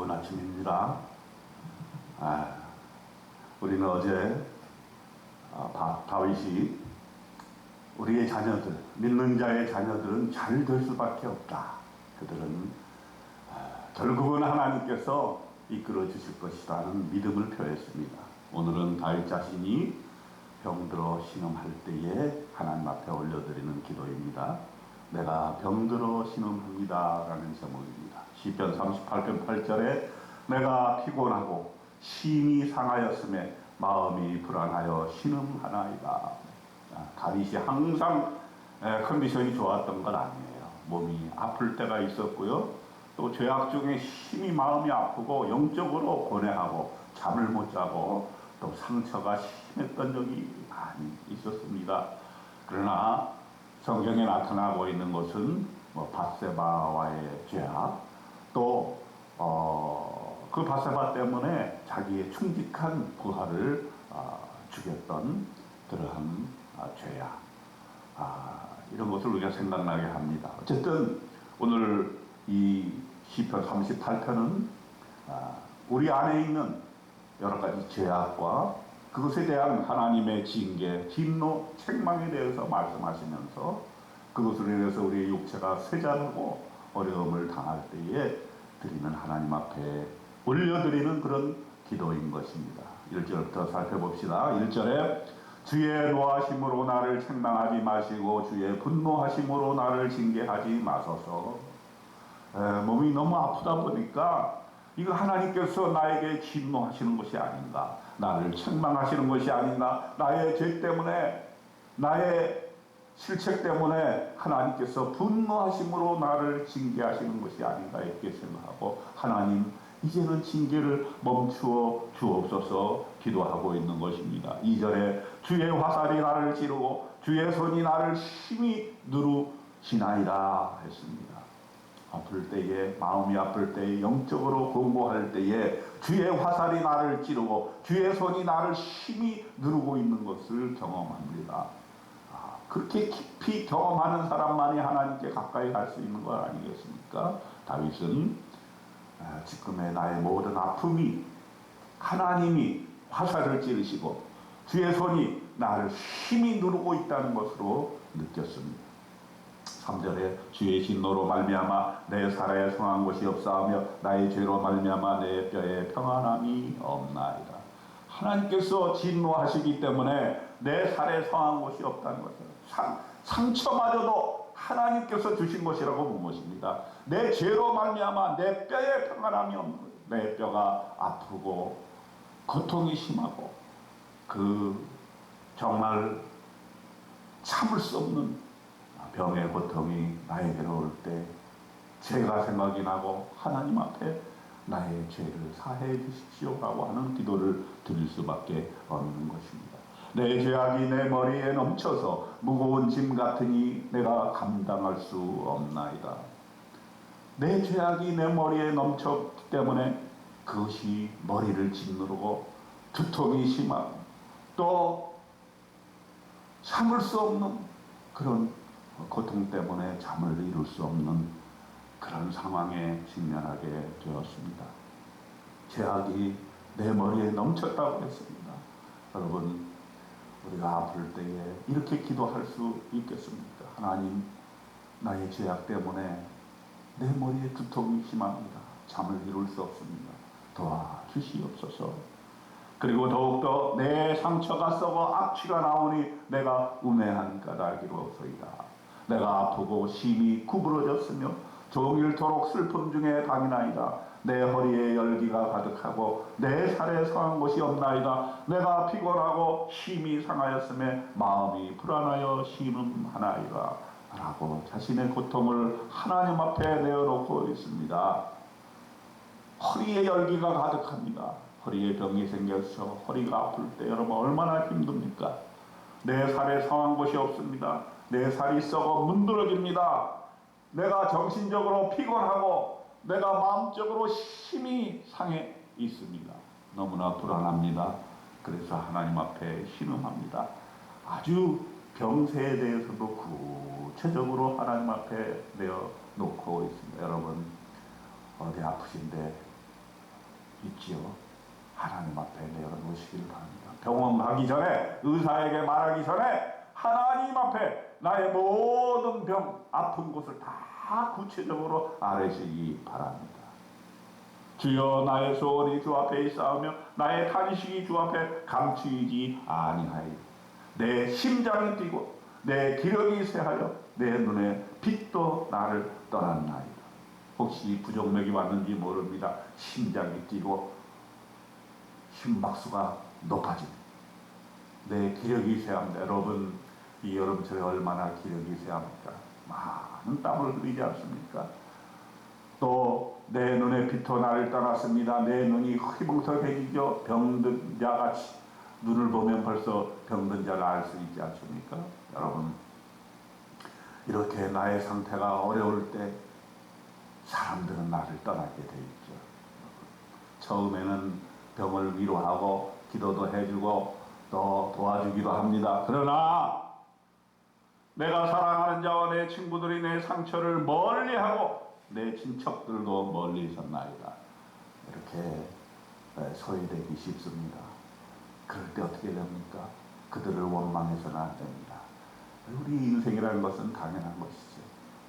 좋은 아침입니다. 아, 우리는 어제 아, 바- 다윗이 우리의 자녀들, 믿는 자의 자녀들은 잘 될 수밖에 없다. 그들은 아, 결국은 하나님께서 이끌어 주실 것이라는 믿음을 표했습니다. 오늘은 다윗 자신이 병들어 신음할 때에 하나님 앞에 올려드리는 기도입니다. 내가 병들어 신음합니다라는 제목입니다. 시편 38편 8절에 내가 피곤하고 심히 상하였음에 마음이 불안하여 신음하나이다. 아, 다윗이 항상 에, 컨디션이 좋았던 건 아니에요. 몸이 아플 때가 있었고요. 또 죄악 중에 심히 마음이 아프고 영적으로 고뇌하고 잠을 못 자고 또 상처가 심했던 적이 많이 있었습니다. 그러나 성경에 나타나고 있는 것은 뭐 바세바와의 죄악 또 어, 그 바세바 때문에 자기의 충직한 부하를 어, 죽였던 그러한 아, 죄악 아, 이런 것을 우리가 생각나게 합니다. 어쨌든 오늘 이 시편 38편은 아, 우리 안에 있는 여러 가지 죄악과 그것에 대한 하나님의 징계, 진노, 책망에 대해서 말씀하시면서 그것으로 인해서 우리의 육체가 쇠잔하고 어려움을 당할 때에 드리는 하나님 앞에 올려드리는 그런 기도인 것입니다. 1절부터 살펴봅시다. 1절에 주의 노하심으로 나를 책망하지 마시고 주의 분노하심으로 나를 징계하지 마소서. 에, 몸이 너무 아프다 보니까 이거 하나님께서 나에게 진노하시는 것이 아닌가, 나를 책망하시는 것이 아닌가, 나의 죄 때문에, 나의 실책 때문에 하나님께서 분노하심으로 나를 징계하시는 것이 아닌가 이렇게 생각하고 하나님 이제는 징계를 멈추어 주옵소서 기도하고 있는 것입니다. 2절에 주의 화살이 나를 찌르고 주의 손이 나를 심히 누르시나이다 했습니다. 아플 때에 마음이 아플 때에 영적으로 공부할 때에 주의 화살이 나를 찌르고 주의 손이 나를 심히 누르고 있는 것을 경험합니다. 아, 그렇게 깊이 경험하는 사람만이 하나님께 가까이 갈 수 있는 것 아니겠습니까? 다윗은 아, 지금의 나의 모든 아픔이 하나님이 화살을 찌르시고 주의 손이 나를 힘이 누르고 있다는 것으로 느꼈습니다. 3절에 주의 진노로 말미암아 내 살에 성한 곳이 없사하며 나의 죄로 말미암아 내 뼈에 평안함이 없나이다. 하나님께서 진노하시기 때문에 내 살에 성한 곳이 없다는 것을 상, 상처마저도 하나님께서 주신 것이라고 본 것입니다. 내 죄로 말미암아 내 뼈에 평안함이 없는. 내 뼈가 아프고 고통이 심하고 그 정말 참을 수 없는 병의 고통이 나에게로 올때 죄가 생각이 나고 하나님 앞에 나의 죄를 사해 주십시오라고 하는 기도를 드릴 수밖에 없는 것입니다. 내 죄악이 내 머리에 넘쳐서 무거운 짐 같으니 내가 감당할 수 없나이다. 내 죄악이 내 머리에 넘쳤기 때문에 그것이 머리를 짓누르고 두통이 심하고 또 참을 수 없는 그런 고통 때문에 잠을 이룰 수 없는 그런 상황에 직면하게 되었습니다. 죄악이 내 머리에 넘쳤다고 했습니다. 여러분, 우리가 아플 때에 이렇게 기도할 수 있겠습니까? 하나님, 나의 죄악 때문에 내 머리에 두통이 심합니다. 잠을 이룰 수 없습니다. 도와주시옵소서. 그리고 더욱더 내 상처가 썩어 악취가 나오니 내가 우매한 까닭이로소이다. 내가 아프고 심히 구부러졌으며 종일토록 슬픔 중에 당이나이다. 내 허리에 열기가 가득하고 내 살에 성한 곳이 없나이다. 내가 피곤하고 심히 상하였음에 마음이 불안하여 신음하나이다. 라고 자신의 고통을 하나님 앞에 내어놓고 있습니다. 허리에 열기가 가득합니다. 허리에 병이 생겨서 허리가 아플 때 여러분 얼마나 힘듭니까? 내 살에 성한 곳이 없습니다. 내 살이 썩어 문드러집니다. 내가 정신적으로 피곤하고 내가 마음적으로 힘이 상해 있습니다. 너무나 불안합니다. 그래서 하나님 앞에 신음합니다. 아주 병세에 대해서도 구체적으로 하나님 앞에 내어 놓고 있습니다. 여러분 어디 아프신데 있지요. 하나님 앞에 내어 놓으시길 바랍니다. 병원 가기 전에 의사에게 말하기 전에 하나님 앞에 나의 모든 병 아픈 곳을 다 구체적으로 아뢰시기 바랍니다. 주여 나의 소원이 주 앞에 있사오며 나의 탄식이 주 앞에 감추이지 아니하여 내 심장이 뛰고 내 기력이 쇠하여 내 눈에 빛도 나를 떠났나이다. 혹시 부정맥이 왔는지 모릅니다. 심장이 뛰고 심박수가 높아집니다. 내 기력이 쇠합니다. 여러분 이 여름철에 얼마나 기력이 쇠합니까? 많은 땀을 흘리지 않습니까? 또 내 눈에 빛도 나를 떠났습니다. 내 눈이 흐리멍텅해지죠. 병든 자같이 눈을 보면 벌써 병든 자가 알수 있지 않습니까? 여러분 이렇게 나의 상태가 어려울 때 사람들은 나를 떠나게 돼 있죠. 처음에는 병을 위로하고 기도도 해주고 또 도와주기도 합니다. 그러나 내가 사랑하는 자와 내 친구들이 내 상처를 멀리하고 내 친척들도 멀리 있었나이다. 이렇게 에, 소외되기 쉽습니다. 그럴 때 어떻게 됩니까? 그들을 원망해서는 안 됩니다. 우리 인생이라는 것은 당연한 것이죠.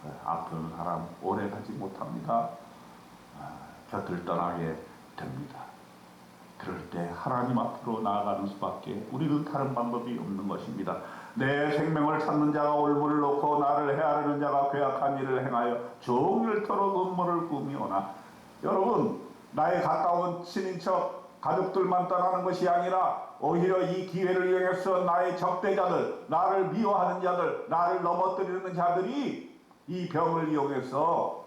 에, 아픈 사람 오래 가지 못합니다. 아, 곁을 떠나게 됩니다. 그럴 때 하나님 앞으로 나아가는 수밖에 우리는 다른 방법이 없는 것입니다. 내 생명을 찾는 자가 올무를 놓고 나를 헤아리는 자가 괴악한 일을 행하여 종일토록 음모를 꾸미오나 여러분 나의 가까운 친인척 가족들만 떠나는 것이 아니라 오히려 이 기회를 이용해서 나의 적대자들 나를 미워하는 자들 나를 넘어뜨리는 자들이 이 병을 이용해서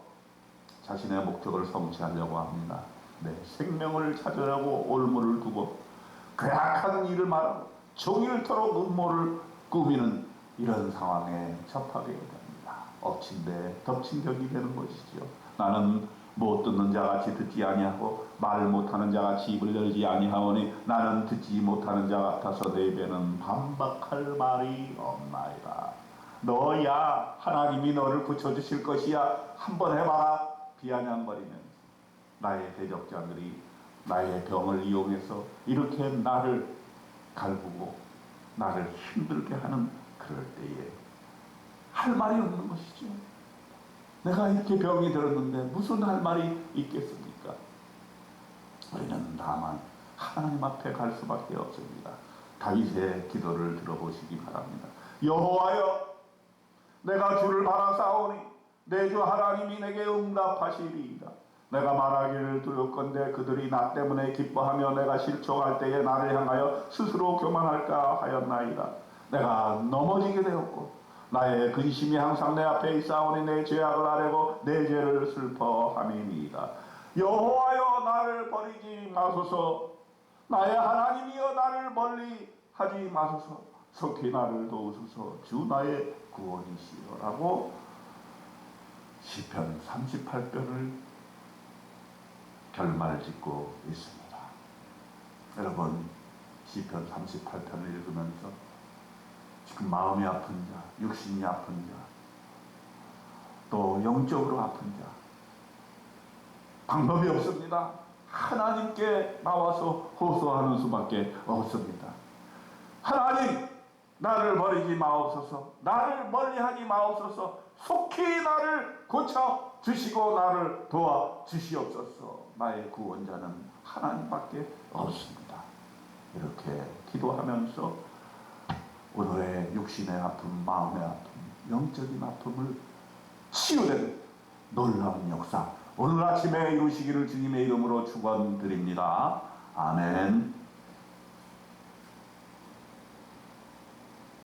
자신의 목적을 성취하려고 합니다. 내 생명을 찾으려고 올무를 두고 괴악한 일을 말하고 종일토록 음모를 꾸미는 이런 상황에 접하게 됩니다. 엎친 데 덮친 격이 되는 것이지요. 나는 못 듣는 자같이 듣지 아니하고 말을 못하는 자같이 입을 열지 아니하오니 나는 듣지 못하는 자 같아서 내 배는 반박할 말이 없나이다. 너야 하나님이 너를 붙여주실 것이야 한 번 해봐라 비아냥거리면서 나의 대적자들이 나의 병을 이용해서 이렇게 나를 갈구고 나를 힘들게 하는 그럴 때에 할 말이 없는 것이죠. 내가 이렇게 병이 들었는데 무슨 할 말이 있겠습니까? 우리는 다만 하나님 앞에 갈 수밖에 없습니다. 다윗의 기도를 들어보시기 바랍니다. 여호와여, 내가 주를 바라사오니 내 주 하나님이 내게 응답하시리이다. 내가 말하기를 두렵건대 그들이 나 때문에 기뻐하며 내가 실족할 때에 나를 향하여 스스로 교만할까 하였나이다. 내가 넘어지게 되었고 나의 근심이 항상 내 앞에 있사오니 내 죄악을 아뢰고 내 죄를 슬퍼함이니이다. 여호와여 나를 버리지 마소서 나의 하나님이여 나를 멀리 하지 마소서 속히 나를 도우소서 주 나의 구원이시여라고 시편 38편을 결말 짓고 있습니다. 여러분 시편 38편을 읽으면서 지금 마음이 아픈 자, 육신이 아픈 자, 또 영적으로 아픈 자 방법이 없습니다. 하나님께 나와서 호소하는 수밖에 없습니다. 하나님 나를 버리지 마옵소서 나를 멀리하지 마옵소서 속히 나를 고쳐 주시고 나를 도와 주시옵소서 나의 구원자는 하나님밖에 없습니다. 이렇게 기도하면서 오늘의 육신의 아픔, 마음의 아픔, 영적인 아픔을 치유되는 놀라운 역사 오늘 아침에 이루시기를 주님의 이름으로 축원드립니다. 아멘.